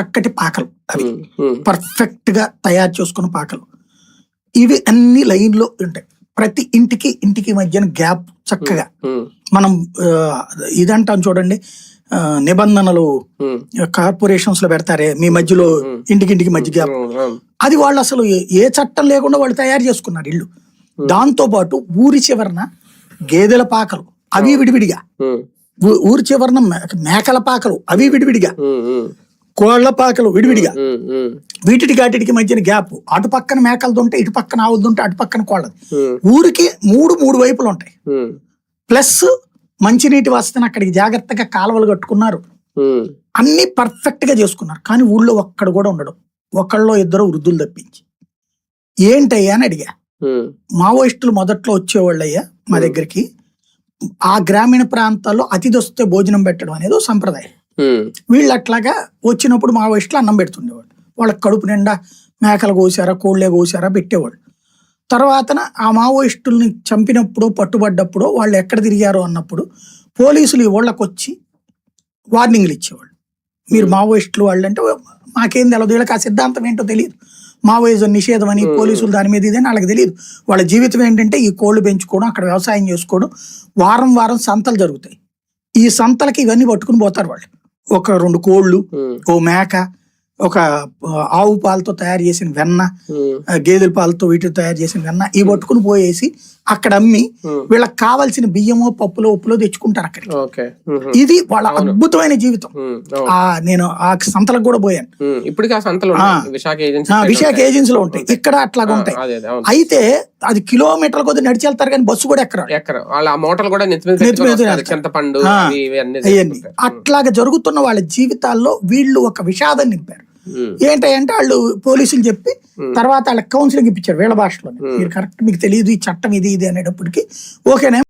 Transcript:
చక్కటి పాకలు అవి. పర్ఫెక్ట్గా తయారు చేసుకున్న పాకలు. ఇవి అన్ని లైన్లో ఉంటాయి. ప్రతి ఇంటికి ఇంటికి మధ్యన గ్యాప్ చక్కగా. మనం ఇదంటాం చూడండి నిబంధనలు కార్పొరేషన్స్లో పెడతారే మీ మధ్యలో ఇంటికింటికి మధ్య గ్యాప్. అది వాళ్ళు అసలు ఏ- చట్టం లేకుండా వాళ్ళు తయారు చేసుకున్నారు ఇల్లు. దాంతో పాటు ఊరి చివరన గేదెల పాకలు అవి విడివిడిగా. ఊరి చివరన మేకల పాకలు అవి విడివిడిగా. కోళ్ళ పాకలు విడివిడిగా. వీటికి వాటికి మధ్యన గ్యాప్. అటు పక్కన మేకలది ఉంటే ఇటు పక్కన ఆవులది ఉంటే అటు పక్కన కోళ్ళది. ఊరికి మూడు మూడు వైపులు ఉంటాయి. ప్లస్ మంచినీటి వసతిని అక్కడికి జాగ్రత్తగా కాలువలు కట్టుకున్నారు. అన్ని పర్ఫెక్ట్గా చేసుకున్నారు. కానీ ఊళ్ళో ఒక్కడు కూడా ఉండడం. ఒకళ్ళలో ఇద్దరు వృద్ధులు తప్పించి. ఏంటయ్యా అని అడిగా. మావోయిస్టులు మొదట్లో వచ్చేవాళ్ళయ్యా మా దగ్గరికి. ఆ గ్రామీణ ప్రాంతాల్లో అతిథి వస్తే భోజనం పెట్టడం అనేది సంప్రదాయం. వీళ్ళు అట్లాగా వచ్చినప్పుడు మావోయిస్టులు అన్నం పెడుతుండేవాళ్ళు. వాళ్ళకి కడుపు నిండా మేకలు కోసారా కోళ్ళే కోసారా పెట్టేవాళ్ళు. తర్వాతన ఆ మావోయిస్టుల్ని చంపినప్పుడు పట్టుబడ్డప్పుడు వాళ్ళు ఎక్కడ తిరిగారు అన్నప్పుడు పోలీసులు ఈ ఊళ్ళకి వచ్చి వార్నింగ్లు ఇచ్చేవాళ్ళు మీరు మావోయిస్టులు వాళ్ళు అంటే మాకేం తెలియదు వీళ్ళకి ఆ సిద్ధాంతం ఏంటో తెలియదు. మావోయిజం నిషేధం అని పోలీసులు దాని మీద ఇదని వాళ్ళకి తెలియదు. వాళ్ళ జీవితం ఏంటంటే ఈ కోళ్ళు పెంచుకోవడం అక్కడ వ్యవసాయం చేసుకోవడం వారం వారం సంతలు జరుగుతాయి. ఈ సంతలకి ఇవన్నీ పట్టుకుని పోతారు వాళ్ళు. ఒక రెండు కోళ్ళు ఓ మేక ఒక ఆవు పాలతో తయారు చేసిన వెన్న గేదెల పాలతో వీటితో తయారు చేసిన వెన్న ఇవి పట్టుకుని పోయేసి అక్కడ అమ్మి వీళ్ళకి కావాల్సిన బియ్యమో పప్పులో ఉప్పులో తెచ్చుకుంటారు అక్కడికి. ఉమ్, ఇది వాళ్ళ అద్భుతమైన జీవితం. ఆ నేను ఆ సంతలకు కూడా పోయాను. ఇప్పటికీ ఆ సంతలు విశాఖ. ఏజెన్సీలో ఉంటాయి. ఇక్కడ అట్లాగా ఉంటాయి. అయితే అది కిలోమీటర్ల కొద్ది నడిచి వెళ్తారు కానీ బస్సు కూడా ఎక్కరు ఎక్కడ వాళ్ళ ఆ మూటలు కూడా. చింతపండు. అట్లాగా జరుగుతున్న వాళ్ళ జీవితాల్లో వీళ్ళు ఒక విషాదం నింపారు. ఏంటంటే వాళ్ళు పోలీసులు చెప్పి తర్వాత వాళ్ళకి కౌన్సిలింగ్ ఇప్పించారు వీళ్ళ భాషలో Hmm. మీరు కరెక్ట్ మీకు తెలియదు ఈ చట్టం ఇది ఇది అనేటప్పటికి. ఓకేనే